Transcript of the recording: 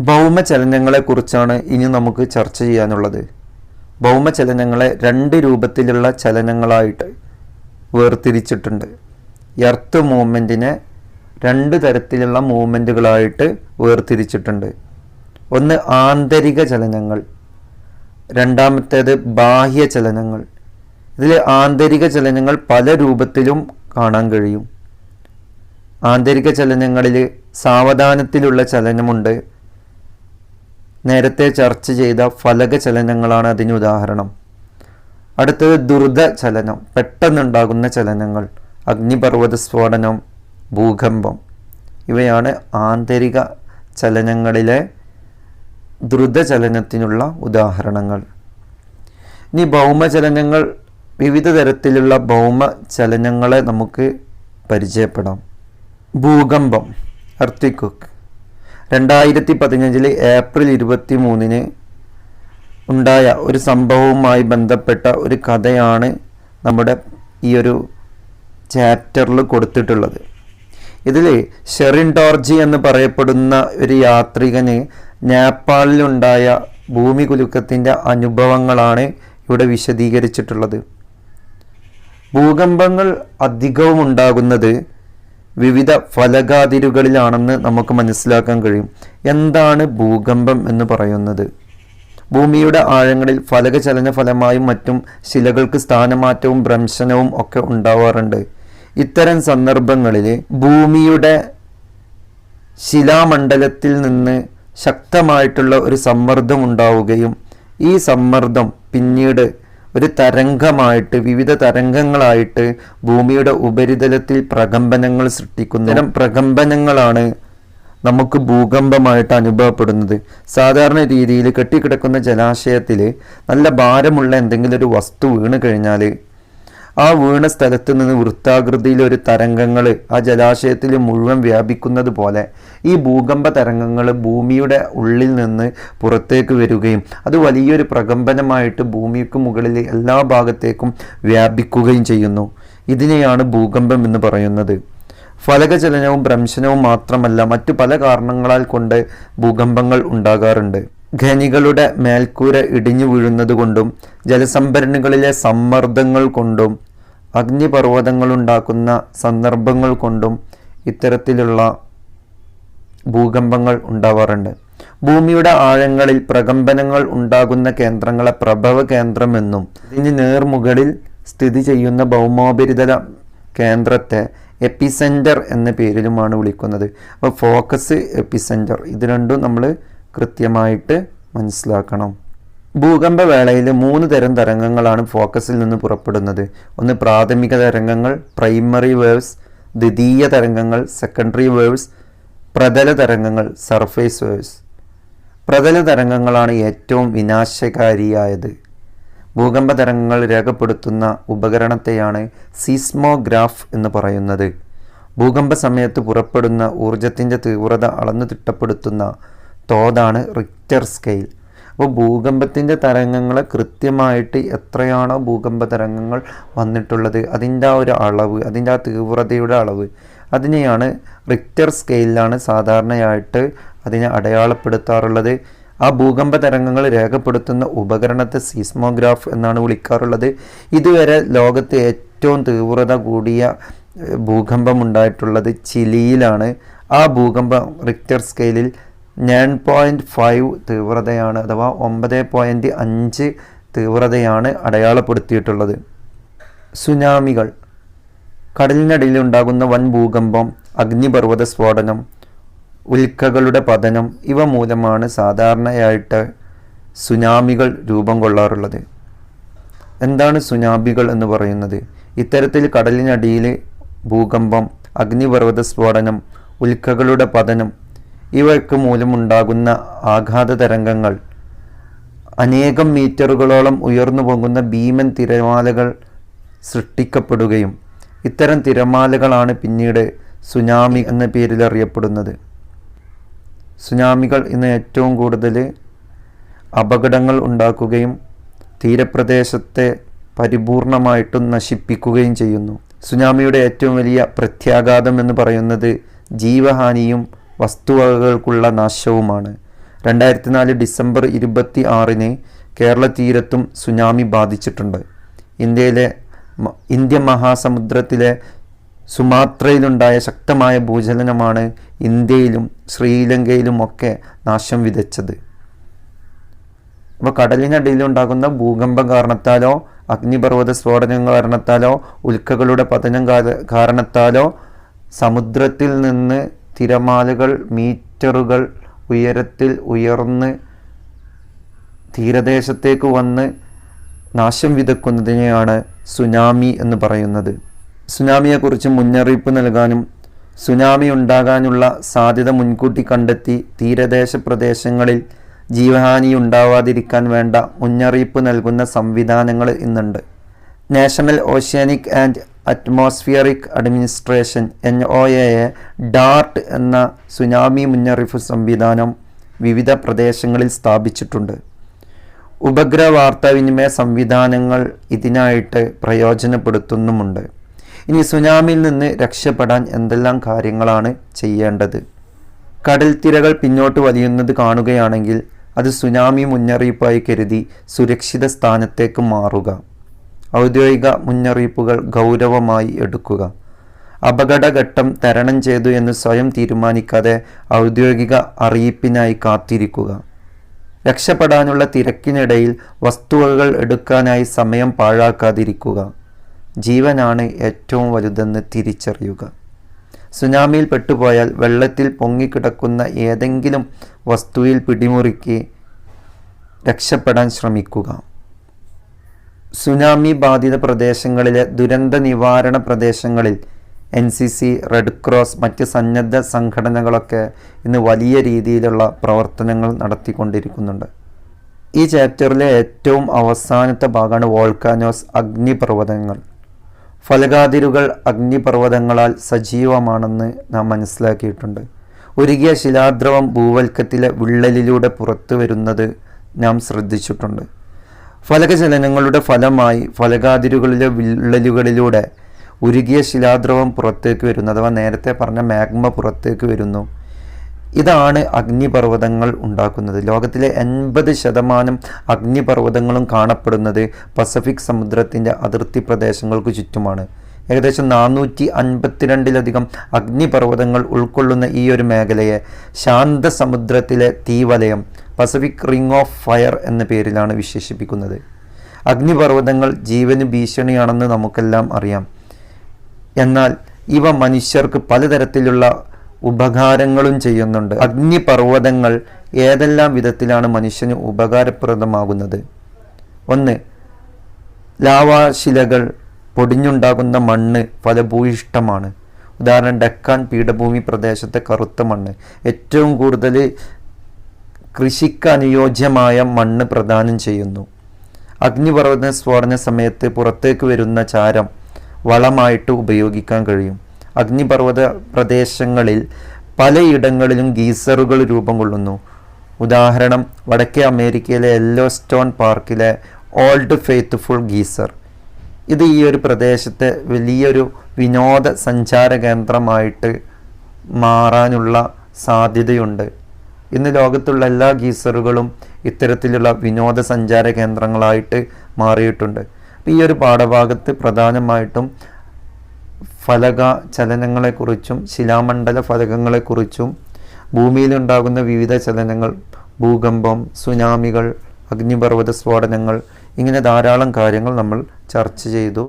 ഭൗമചലനങ്ങളെക്കുറിച്ചാണ് ഇനി നമുക്ക് ചർച്ച ചെയ്യാനുള്ളത്. ഭൗമചലനങ്ങളെ രണ്ട് രൂപത്തിലുള്ള ചലനങ്ങളായിട്ട് വേർതിരിച്ചിട്ടുണ്ട്. എർത്ത് മൂവ്മെന്റിനെ രണ്ട് തരത്തിലുള്ള മൂവ്മെന്റുകളായിട്ട് വേർതിരിച്ചിട്ടുണ്ട്. ഒന്ന് ആന്തരിക ചലനങ്ങൾ രണ്ടാമത്തേത് ബാഹ്യ ചലനങ്ങൾ. ഇതിൽ ആന്തരിക ചലനങ്ങൾ പല രൂപത്തിലും കാണാൻ കഴിയും. ആന്തരിക ചലനങ്ങളിൽ സാവധാനത്തിലുള്ള ചലനമുണ്ട് നേരത്തെ ചർച്ച ചെയ്ത ഫലക ചലനങ്ങളാണ് അതിന് ഉദാഹരണം. അടുത്തത് ദുർത ചലനം പെട്ടെന്നുണ്ടാകുന്ന ചലനങ്ങൾ അഗ്നിപർവത സ്ഫോടനം ഭൂകമ്പം. ഇവയാണ് ആന്തരിക ചലനങ്ങളിലെ ദ്രുതചലനത്തിനുള്ള ഉദാഹരണങ്ങൾ. ഇനി ഭൗമചലനങ്ങൾ വിവിധ തരത്തിലുള്ള ഭൗമ ചലനങ്ങളെ നമുക്ക് പരിചയപ്പെടാം. ഭൂകമ്പം അർത്തിക്കുക്ക് രണ്ടായിരത്തി പതിനഞ്ചിൽ ഏപ്രിൽ ഇരുപത്തി മൂന്നിന് ഉണ്ടായ ഒരു സംഭവവുമായി ബന്ധപ്പെട്ട ഒരു കഥയാണ് നമ്മുടെ ഈ ഒരു ചാപ്റ്ററിൽ കൊടുത്തിട്ടുള്ളത്. ഇതിൽ ഷെറിൻ ടോർജി എന്ന് പറയപ്പെടുന്ന ഒരു യാത്രികന് നേപ്പാളിലുണ്ടായ ഭൂമി കുലുക്കത്തിന്റെ അനുഭവങ്ങളാണ് ഇവിടെ വിശദീകരിച്ചിട്ടുള്ളത്. ഭൂകമ്പങ്ങൾ അധികവും ഉണ്ടാകുന്നത് വിവിധ ഫലകാതിരുകളിലാണെന്ന് നമുക്ക് മനസ്സിലാക്കാൻ കഴിയും. എന്താണ് ഭൂകമ്പം എന്ന് പറയുന്നത്? ഭൂമിയുടെ ആഴങ്ങളിൽ ഫലകചലന ഫലമായും മറ്റും ശിലകൾക്ക് സ്ഥാനമാറ്റവും ഭ്രംശനവും ഒക്കെ ഉണ്ടാവാറുണ്ട്. ഇത്തരം സന്ദർഭങ്ങളിൽ ഭൂമിയുടെ ശിലാമണ്ഡലത്തിൽ നിന്ന് ശക്തമായിട്ടുള്ള ഒരു സമ്മർദ്ദം ഉണ്ടാവുകയും ഈ സമ്മർദ്ദം പിന്നീട് ഒരു തരംഗമായിട്ട് വിവിധ തരംഗങ്ങളായിട്ട് ഭൂമിയുടെ ഉപരിതലത്തിൽ പ്രകമ്പനങ്ങൾ സൃഷ്ടിക്കുന്ന. ഇത്തരം പ്രകമ്പനങ്ങളാണ് നമുക്ക് ഭൂകമ്പമായിട്ട് അനുഭവപ്പെടുന്നത്. സാധാരണ രീതിയിൽ കെട്ടിക്കിടക്കുന്ന ജലാശയത്തിൽ നല്ല ഭാരമുള്ള എന്തെങ്കിലും ഒരു വസ്തു വീണ് കഴിഞ്ഞാൽ ആ വീണ സ്ഥലത്ത് നിന്ന് വൃത്താകൃതിയിൽ ഒരു തരംഗങ്ങൾ ആ ജലാശയത്തിൽ മുഴുവൻ വ്യാപിക്കുന്നത് പോലെ ഈ ഭൂകമ്പ തരംഗങ്ങൾ ഭൂമിയുടെ ഉള്ളിൽ നിന്ന് പുറത്തേക്ക് വരികയും അത് വലിയൊരു പ്രകമ്പനമായിട്ട് ഭൂമിക്ക് മുകളിൽ എല്ലാ ഭാഗത്തേക്കും വ്യാപിക്കുകയും ചെയ്യുന്നു. ഇതിനെയാണ് ഭൂകമ്പം എന്ന് പറയുന്നത്. ഫലകചലനവും ഭ്രംശനവും മാത്രമല്ല മറ്റു പല കാരണങ്ങളാൽ കൊണ്ട് ഭൂകമ്പങ്ങൾ ഉണ്ടാകാറുണ്ട്. ഖനികളുടെ മേൽക്കൂര ഇടിഞ്ഞു വീഴുന്നത് കൊണ്ടും ജലസംഭരണികളിലെ സമ്മർദ്ദങ്ങൾ കൊണ്ടും അഗ്നിപർവതങ്ങളുണ്ടാക്കുന്ന സന്ദർഭങ്ങൾ കൊണ്ടും ഇത്തരത്തിലുള്ള ഭൂകമ്പങ്ങൾ ഉണ്ടാവാറുണ്ട്. ഭൂമിയുടെ ആഴങ്ങളിൽ പ്രകമ്പനങ്ങൾ ഉണ്ടാകുന്ന കേന്ദ്രങ്ങളെ പ്രഭവ കേന്ദ്രമെന്നും ഇതിന് നേർമുകളിൽ സ്ഥിതി ചെയ്യുന്ന ഭൗമോപരിതല കേന്ദ്രത്തെ എപ്പിസെന്റർ എന്ന പേരിലുമാണ് വിളിക്കുന്നത്. അപ്പോൾ ഫോക്കസ് എപ്പിസെന്റർ ഇത് രണ്ടും നമ്മൾ കൃത്യമായിട്ട് മനസ്സിലാക്കണം. ഭൂകമ്പ വേളയിൽ മൂന്ന് തരം തരംഗങ്ങളാണ് ഫോക്കസിൽ നിന്ന് പുറപ്പെടുന്നത്. ഒന്ന് പ്രാഥമിക തരംഗങ്ങൾ പ്രൈമറി വേവ്സ് ദ്വിതീയ തരംഗങ്ങൾ സെക്കൻഡറി വേവ്സ് പ്രതല തരംഗങ്ങൾ സർഫേസ് വേവ്സ്. പ്രതല തരംഗങ്ങളാണ് ഏറ്റവും വിനാശകാരിയായത്. ഭൂകമ്പ തരംഗങ്ങൾ രേഖപ്പെടുത്തുന്ന ഉപകരണത്തെയാണ് സീസ്മോഗ്രാഫ് എന്ന് പറയുന്നത്. ഭൂകമ്പ സമയത്ത് പുറപ്പെടുന്ന ഊർജത്തിന്റെ തീവ്രത അളന്നു തിട്ടപ്പെടുത്തുന്ന തോതാണ് റിക്റ്റർ സ്കെയിൽ. അപ്പോൾ ഭൂകമ്പത്തിന്റെ തരംഗങ്ങൾ കൃത്യമായിട്ട് എത്രയാണോ ഭൂകമ്പ തരംഗങ്ങൾ വന്നിട്ടുള്ളത് അതിന്റെ ആ ഒരു അളവ് അതിന്റെ ആ തീവ്രതയുടെ അളവ് അതിനെയാണ് റിക്റ്റർ സ്കെയിലാണ് സാധാരണയായിട്ട് അതിനെ അടയാളപ്പെടുത്താറുള്ളത്. ആ ഭൂകമ്പ തരംഗങ്ങൾ രേഖപ്പെടുത്തുന്ന ഉപകരണത്തെ സീസ്മോഗ്രാഫ് എന്നാണ് വിളിക്കാറുള്ളത്. ഇതുവരെ ലോകത്തെ ഏറ്റവും തീവ്രത കൂടിയ ഭൂകമ്പം ഉണ്ടായിട്ടുള്ളത് ചിലിയിലാണ്. ആ ഭൂകമ്പം റിക്റ്റർ സ്കെയിലിൽ നയൻ പോയിന്റ് ഫൈവ് തീവ്രതയാണ് അഥവാ ഒമ്പത് പോയിന്റ് അഞ്ച് തീവ്രതയാണ് അടയാളപ്പെടുത്തിയിട്ടുള്ളത്. സുനാമികൾ. കടലിനടിയിൽ ഉണ്ടാകുന്ന വൻ ഭൂകമ്പം അഗ്നിപർവത സ്ഫോടനം ഉൽക്കകളുടെ പതനം ഇവ മൂലമാണ് സാധാരണയായിട്ട് സുനാമികൾ രൂപം കൊള്ളാറുള്ളത്. എന്താണ് സുനാമികൾ എന്ന് പറയുന്നത്? ഇത്തരത്തിൽ കടലിനടിയിൽ ഭൂകമ്പം അഗ്നിപർവത സ്ഫോടനം ഉൽക്കകളുടെ പതനം ഇവയ്ക്ക് മൂലമുണ്ടാകുന്ന ആഘാത തരംഗങ്ങൾ അനേകം മീറ്ററുകളോളം ഉയർന്നു പോകുന്ന ഭീമൻ തിരമാലകൾ സൃഷ്ടിക്കപ്പെടുകയും ഇത്തരം തിരമാലകളാണ് പിന്നീട് സുനാമി എന്ന പേരിൽ അറിയപ്പെടുന്നത്. സുനാമികൾ ഇന്ന് ഏറ്റവും കൂടുതൽ അപകടങ്ങൾ ഉണ്ടാക്കുകയും തീരപ്രദേശത്തെ പരിപൂർണമായിട്ടും നശിപ്പിക്കുകയും ചെയ്യുന്നു. സുനാമിയുടെ ഏറ്റവും വലിയ പ്രത്യാഘാതം എന്ന് പറയുന്നത് ജീവഹാനിയും വസ്തുവകകൾക്കുള്ള നാശവുമാണ്. രണ്ടായിരത്തി നാല് ഡിസംബർ ഇരുപത്തി ആറിന് കേരള തീരത്തും സുനാമി ബാധിച്ചിട്ടുണ്ട്. ഇന്ത്യയിലെ ഇന്ത്യ ഇന്ത്യൻ മഹാസമുദ്രത്തിലെ സുമാത്രയിലുണ്ടായ ശക്തമായ ഭൂചലനമാണ് ഇന്ത്യയിലും ശ്രീലങ്കയിലുമൊക്കെ നാശം വിതച്ചത്. അപ്പോൾ കടലിനടിയിലുണ്ടാകുന്ന ഭൂകമ്പം കാരണത്താലോ അഗ്നിപർവത സ്ഫോടനങ്ങൾ കാരണത്താലോ ഉൽക്കകളുടെ പതനം കാരണത്താലോ സമുദ്രത്തിൽ നിന്ന് തിരമാലകൾ മീറ്ററുകൾ ഉയരത്തിൽ ഉയർന്ന് തീരദേശത്തേക്ക് വന്ന് നാശം വിതക്കുന്നതിനെയാണ് സുനാമി എന്ന് പറയുന്നത്. സുനാമിയെക്കുറിച്ച് മുന്നറിയിപ്പ് നൽകാനും സുനാമി ഉണ്ടാകാനുള്ള സാധ്യത മുൻകൂട്ടി കണ്ടെത്തി തീരദേശ പ്രദേശങ്ങളിൽ ജീവഹാനി ഉണ്ടാവാതിരിക്കാൻ വേണ്ട മുന്നറിയിപ്പ് നൽകുന്ന സംവിധാനങ്ങൾ ഇന്നുണ്ട്. National oceanic and atmospheric administration N O A DART എന്ന സുനാമി മുന്നറിയിപ്പ് സംവിധാനം വിവിധ പ്രദേശങ്ങളിൽ സ്ഥാപിച്ചിട്ടുണ്ട്. ഉപഗ്രഹ വാർത്താവിനിമയ സംവിധാനങ്ങൾ ഇതിനായിട്ട് പ്രയോജനപ്പെടുത്തുന്നുമുണ്ട്. ഇനി സുനാമിയിൽ നിന്ന് രക്ഷപ്പെടാൻ എന്തെല്ലാം കാര്യങ്ങളാണ് ചെയ്യേണ്ടത്? കടൽത്തിരകൾ തിരകൾ പിന്നോട്ട് വലിയുന്നത് കാണുകയാണെങ്കിൽ അത് സുനാമി മുന്നറിയിപ്പായി കരുതി സുരക്ഷിത സ്ഥാനത്തേക്ക് മാറുക. ഔദ്യോഗിക മുന്നറിയിപ്പുകൾ ഗൗരവമായി എടുക്കുക. അപകടഘട്ടം തരണം ചെയ്തു എന്ന് സ്വയം തീരുമാനിക്കാതെ ഔദ്യോഗിക അറിയിപ്പിനായി കാത്തിരിക്കുക. രക്ഷപ്പെടാനുള്ള തിരക്കിനിടയിൽ വസ്തുവകൾ എടുക്കാനായി സമയം പാഴാക്കാതിരിക്കുക. ജീവനാണ് ഏറ്റവും വലുതെന്ന് തിരിച്ചറിയുക. സുനാമിയിൽ പെട്ടുപോയാൽ വെള്ളത്തിൽ പൊങ്ങിക്കിടക്കുന്ന ഏതെങ്കിലും വസ്തുവിൽ പിടിമുറുക്കി രക്ഷപ്പെടാൻ ശ്രമിക്കുക. സുനാമി ബാധിത പ്രദേശങ്ങളിലെ ദുരന്ത നിവാരണ പ്രദേശങ്ങളിൽ N C C red cross മറ്റ് സന്നദ്ധ സംഘടനകളൊക്കെ ഇന്ന് വലിയ രീതിയിലുള്ള പ്രവർത്തനങ്ങൾ നടത്തിക്കൊണ്ടിരിക്കുന്നുണ്ട്. ഈ ചാപ്റ്ററിലെ ഏറ്റവും അവസാനത്തെ ഭാഗമാണ് വോൾക്കാനോസ് അഗ്നിപർവതങ്ങൾ. ഫലകാതിരുകൾ അഗ്നിപർവതങ്ങളാൽ സജീവമാണെന്ന് നാം മനസ്സിലാക്കിയിട്ടുണ്ട്. ഉരുകിയ ശിലാദ്രവം ഭൂവൽക്കത്തിലെ വിള്ളലിലൂടെ പുറത്തു വരുന്നത് നാം ശ്രദ്ധിച്ചിട്ടുണ്ട്. ഫലകചലനങ്ങളുടെ ഫലമായി ഫലകാതിരുകളിലെ വിള്ളലുകളിലൂടെ ഉരുകിയ ശിലാദ്രവം പുറത്തേക്ക് വരുന്നു അഥവാ നേരത്തെ പറഞ്ഞ മാഗ്മ പുറത്തേക്ക് വരുന്നു. ഇതാണ് അഗ്നിപർവതങ്ങൾ ഉണ്ടാക്കുന്നത്. ലോകത്തിലെ എൺപത് ശതമാനം അഗ്നിപർവതങ്ങളും കാണപ്പെടുന്നത് പസഫിക് സമുദ്രത്തിന്റെ അതിർത്തി പ്രദേശങ്ങൾക്ക് ചുറ്റുമാണ്. ഏകദേശം നാനൂറ്റി അൻപത്തിരണ്ടിലധികം അഗ്നിപർവതങ്ങൾ ഉൾക്കൊള്ളുന്ന ഈ ഒരു മേഖലയെ ശാന്തസമുദ്രത്തിലെ തീവലയം പസഫിക് റിംഗ് ഓഫ് ഫയർ എന്ന പേരിലാണ് വിശേഷിപ്പിക്കുന്നത്. അഗ്നിപർവതങ്ങൾ ജീവന് ഭീഷണിയാണെന്ന് നമുക്കെല്ലാം അറിയാം. എന്നാൽ ഇവ മനുഷ്യർക്ക് പലതരത്തിലുള്ള ഉപകാരങ്ങളും ചെയ്യുന്നുണ്ട്. അഗ്നിപർവതങ്ങൾ ഏതെല്ലാം വിധത്തിലാണ് മനുഷ്യന് ഉപകാരപ്രദമാകുന്നത്? ഒന്ന് ലാവാശിലകൾ പൊടിഞ്ഞുണ്ടാകുന്ന മണ്ണ് ഫലഭൂയിഷ്ടമാണ് ഉദാഹരണം ഡെക്കാൻ പീഠഭൂമി പ്രദേശത്തെ കറുത്ത മണ്ണ്. ഏറ്റവും കൂടുതൽ കൃഷിക്ക് അനുയോജ്യമായ മണ്ണ് പ്രദാനം ചെയ്യുന്നു. അഗ്നിപർവത സ്ഫോടന സമയത്ത് പുറത്തേക്ക് വരുന്ന ചാരം വളമായിട്ട് ഉപയോഗിക്കാൻ കഴിയും. അഗ്നിപർവത പ്രദേശങ്ങളിൽ പലയിടങ്ങളിലും ഗീസറുകൾ രൂപം കൊള്ളുന്നു. ഉദാഹരണം വടക്കേ അമേരിക്കയിലെ യെല്ലോ സ്റ്റോൺ പാർക്കിലെ ഓൾഡ് ഫെയ്ത്ത്ഫുൾ ഗീസർ. ഇത് ഈ ഒരു പ്രദേശത്തെ വലിയൊരു വിനോദ സഞ്ചാര കേന്ദ്രമായിട്ട് മാറാനുള്ള സാധ്യതയുണ്ട്. ഇന്ന് ലോകത്തുള്ള എല്ലാ ഗീസറുകളും ഇത്തരത്തിലുള്ള വിനോദസഞ്ചാര കേന്ദ്രങ്ങളായിട്ട് മാറിയിട്ടുണ്ട്. ഈ ഒരു പാഠഭാഗത്ത് പ്രധാനമായിട്ടും ഫലക ചലനങ്ങളെക്കുറിച്ചും ശിലാമണ്ഡല ഫലകങ്ങളെക്കുറിച്ചും ഭൂമിയിലുണ്ടാകുന്ന വിവിധ ചലനങ്ങൾ ഭൂകമ്പം സുനാമികൾ അഗ്നിപർവത സ്ഫോടനങ്ങൾ ഇങ്ങനെ ധാരാളം കാര്യങ്ങൾ നമ്മൾ ചർച്ച ചെയ്തു.